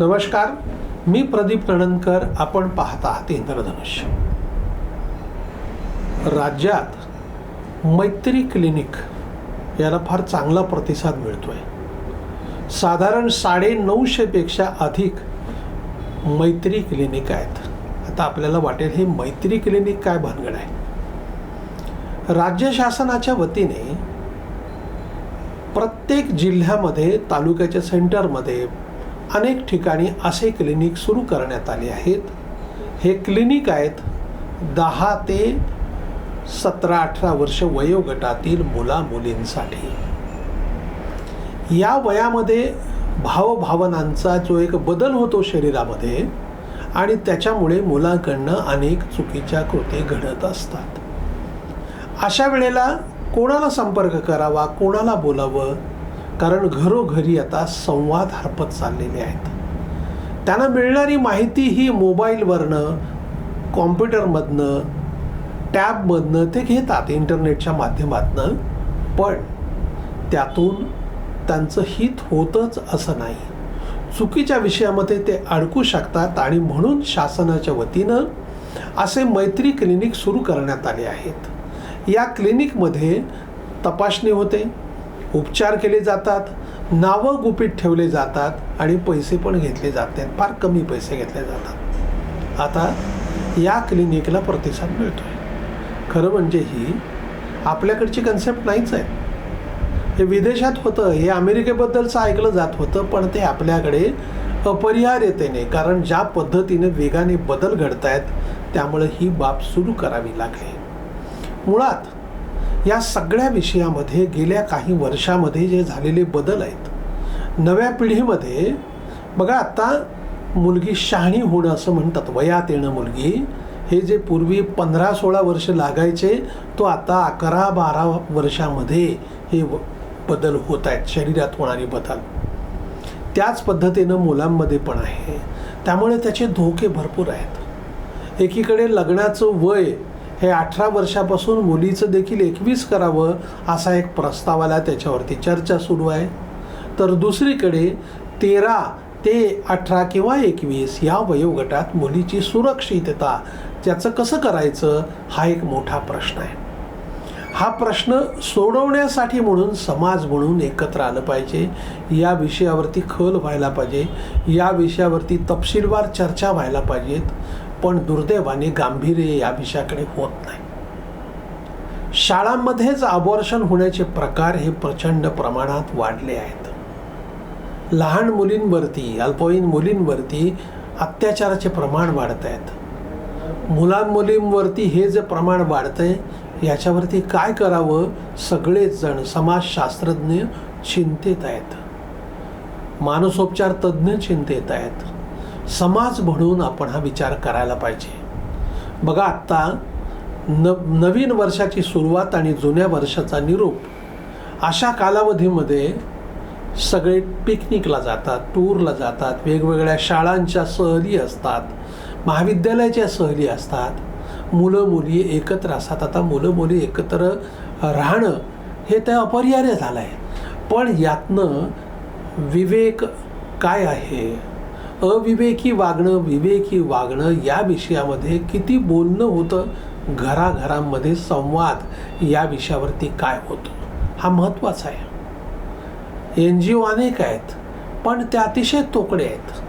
नमस्कार. मी प्रदीप कणनकर आपण पाहत आहात इंद्रधनुष्य. राज्यात मैत्री क्लिनिक याला फार चांगला प्रतिसाद मिळतोय. साधारण साडे नऊशेपेक्षा अधिक मैत्री क्लिनिक आहेत. आता आपल्याला वाटेल हे मैत्री क्लिनिक काय भानगड आहे? राज्य शासनाच्या वतीने प्रत्येक जिल्ह्यामध्ये तालुक्याच्या सेंटरमध्ये अनेक ठिकाणी असे क्लिनिक सुरू करण्यात आले आहेत. हे क्लिनिक आहेत दहा ते सतरा अठरा वर्ष वयोगटातील मुला मुलींसाठी या वयामध्ये भावभावनांचा जो एक बदल होतो शरीरामध्ये आणि त्याच्यामुळे मुलांकडनं अनेक चुकीच्या कृती घडत असतात. अशा वेळेला कोणाला संपर्क करावा कोणाला बोलावं? कारण घरोघरी आता संवाद हरपत चाललेले आहेत. त्यांना मिळणारी माहिती ही मोबाईलवरनं कॉम्प्युटरमधनं टॅबमधनं ते घेतात इंटरनेटच्या माध्यमातनं. पण त्यातून त्यांचं हित होतच असं नाही. चुकीच्या विषयामध्ये ते अडकू शकतात आणि म्हणून शासनाच्या वतीनं असे मैत्री क्लिनिक सुरू करण्यात आले आहेत. या क्लिनिकमध्ये तपासणी होते. उपचार केले जातात नावं गुपित ठेवले जातात आणि पैसे पण घेतले जातात फार कमी पैसे घेतले जातात. आता या क्लिनिकला प्रतिसाद मिळतो आहे खरं म्हणजे ही आपल्याकडची कन्सेप्ट नाहीच आहे. हे विदेशात होतं हे अमेरिकेबद्दलचं ऐकलं जात होतं पण ते आपल्याकडे अपरिहार्यतेने कारण ज्या पद्धतीने वेगाने बदल घडत आहेत त्यामुळे ही बाब सुरू करावी लागली. मुळात या सगळ्या विषयामध्ये गेल्या काही वर्षामध्ये जे झालेले बदल आहेत नव्या पिढीमध्ये बघा आता मुलगी शहाणी होणं असं म्हणतात वयात येणं मुलगी हे जे पूर्वी पंधरा सोळा वर्ष लागायचे तो आता अकरा बारा वर्षामध्ये हे व- बदल होत आहेत शरीरात होणारे बदल. त्याच पद्धतीनं मुलांमध्ये पण आहे. त्यामुळे त्याचे धोके भरपूर आहेत. एकीकडे लग्नाचं वय हे अठरा वर्षापासून मुलीचं देखील एकवीस करावं असा एक प्रस्ताव आला. त्याच्यावरती चर्चा सुरू आहे. तर दुसरीकडे तेरा ते अठरा किंवा एकवीस या वयोगटात मुलीची सुरक्षितता त्याचं कसं करायचं हा एक मोठा प्रश्न आहे. हा प्रश्न सोडवण्यासाठी म्हणून समाज म्हणून एकत्र आलं पाहिजे. या विषयावरती खल व्हायला पाहिजे. या विषयावरती तपशीलवार चर्चा व्हायला पाहिजेत. पण दुर्दैवाने गांभीर्य या विषयाकडे होत नाही. शाळांमध्येच अबॉर्शन होण्याचे प्रकार हे प्रचंड प्रमाणात वाढले आहेत. लहान मुलींवरती अल्पवयीन मुलींवरती अत्याचाराचे प्रमाण वाढत आहेत. मुलांमुलींवरती हे जे प्रमाण वाढतंय याच्यावरती काय करावं? सगळेच जण समाजशास्त्रज्ञ चिंतेत आहेत. मानसोपचार तज्ज्ञ चिंतेत आहेत. समाज म्हणून आपण हा विचार करायला पाहिजे. बघा आत्ता न नवीन वर्षाची सुरुवात आणि जुन्या वर्षाचा निरोप. अशा कालावधीमध्ये सगळे पिकनिकला जातात टूरला जातात वेगवेगळ्या शाळांच्या सहली असतात महाविद्यालयाच्या सहली असतात. मुलं मुली एकत्र असतात. आता मुलं मुली एकत्र राहणं हे त्या अपरिहार्य झालं आहे पण यातनं विवेक काय आहे? अविवेकी वागणं विवेकी वागणं या विषयामध्ये किती बोलणं होतं? घराघरांमध्ये संवाद या विषयावरती काय होतो? हा महत्त्वाचा आहे. एन जी ओ अनेक आहेत पण ते अतिशय तोकडे आहेत.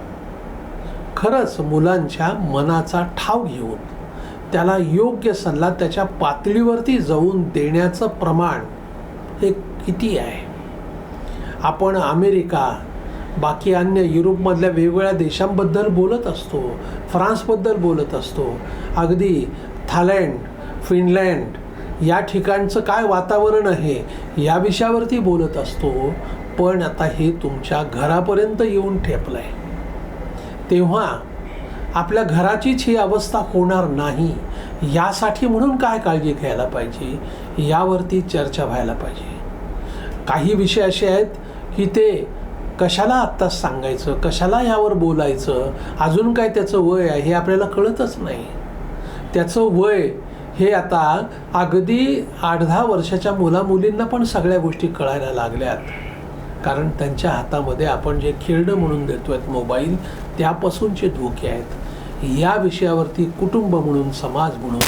खरंच मुलांच्या मनाचा ठाव घेऊन त्याला योग्य सल्ला त्याच्या पातळीवरती जाऊन देण्याचं प्रमाण हे किती आहे? आपण अमेरिका बाकी अन्य युरोपमधल्या वेगवेगळ्या देशांबद्दल बोलत असतो फ्रान्सबद्दल बोलत असतो. अगदी थायलँड फिनलँड या ठिकाणचं काय वातावरण आहे या विषयावरती बोलत असतो. पण आता हे तुमच्या घरापर्यंत येऊन ठेपलं आहे तेव्हा आपल्या घराचीच ही अवस्था होणार नाही यासाठी म्हणून काय काळजी घ्यायला पाहिजे? यावरती चर्चा व्हायला पाहिजे. काही विषय असे आहेत की ते कशाला आत्ताच सांगायचं? कशाला यावर बोलायचं? अजून काय त्याचं वय आहे हे आपल्याला कळतच नाही. त्याचं वय हे आता अगदी आठ दहा वर्षाच्या मुलामुलींना पण सगळ्या गोष्टी कळायला लागल्यात. कारण त्यांच्या हातामध्ये आपण जे खेळणं म्हणून देतो आहेत मोबाईल त्यापासूनचे धोके आहेत. या विषयावरती कुटुंब म्हणून समाज म्हणून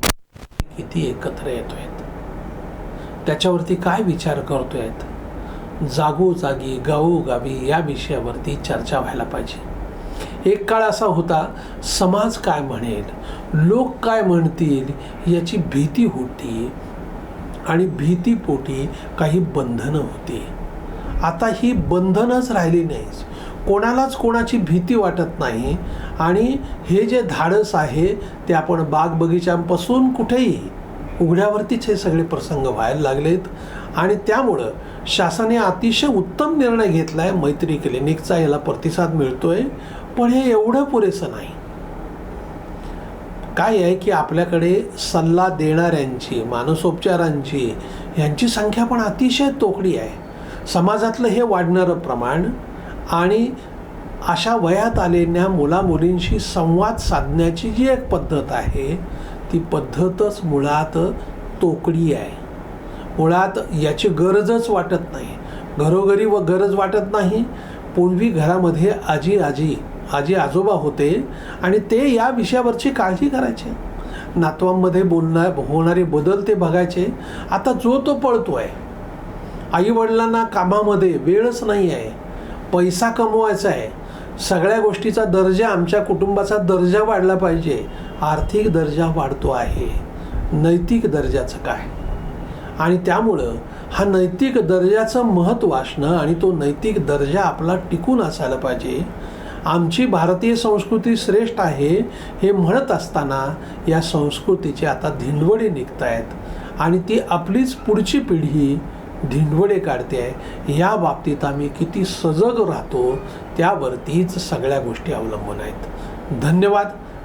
किती एकत्र येतो आहेत त्याच्यावरती काय विचार करतो आहेत जागोजागी गावोगावी या विषयावरती चर्चा व्हायला पाहिजे. एक काळ असा होता समाज काय म्हणेल लोक काय म्हणतील याची भीती होती आणि भीतीपोटी काही बंधनं होती. आता ही बंधनच राहिली नाहीच कोणालाच कोणाची भीती वाटत नाही आणि हे जे धाडस आहे ते आपण बाग बगीचांपासून कुठेही उघड्यावरतीच हे सगळे प्रसंग व्हायला लागलेत. आणि त्यामुळं शासनाने अतिशय उत्तम निर्णय घेतला आहे मैत्री क्लिनिकचा. याला प्रतिसाद मिळतोय. पण हे एवढं पुरेसं नाही. काय आहे की आपल्याकडे सल्ला देणाऱ्यांची मानसोपचारांची यांची संख्या पण अतिशय तोकडी आहे. समाजातलं हे वाढणारं प्रमाण आणि अशा वयात आलेल्या मुलामुलींशी संवाद साधण्याची जी एक पद्धत आहे ती पद्धतच मुळात तोकडी आहे. मुळात याची गरजच वाटत नाही. घरोघरी व गरज वाटत नाही. पूर्वी घरामध्ये आजी आजी आजी आजोबा होते आणि ते या विषयावरची काळजी करायचे. नातवांमध्ये बोलणार होणारे बदल ते बघायचे. आता जो तो पळतो आहे आईवडिलांना कामामध्ये वेळच नाही आहे. पैसा कमवायचा आहे. सगळ्या गोष्टीचा दर्जा आमच्या कुटुंबाचा दर्जा वाढला पाहिजे. आर्थिक दर्जा वाढतो आहे. नैतिक दर्जाचं काय? आणि त्यामुळं हा नैतिक दर्जाचं महत्त्व असणं आणि तो नैतिक दर्जा आपला टिकून असायला पाहिजे. आमची भारतीय संस्कृती श्रेष्ठ आहे हे म्हणत असताना या संस्कृतीचे आता धिंडवडे निघत आहेत आणि ती आपलीच पुढची पिढी धिंडवडे काढते आहे. या बाबतीत आम्ही किती सजग राहतो त्यावरतीच सगळ्या गोष्टी अवलंबून आहेत. धन्यवाद.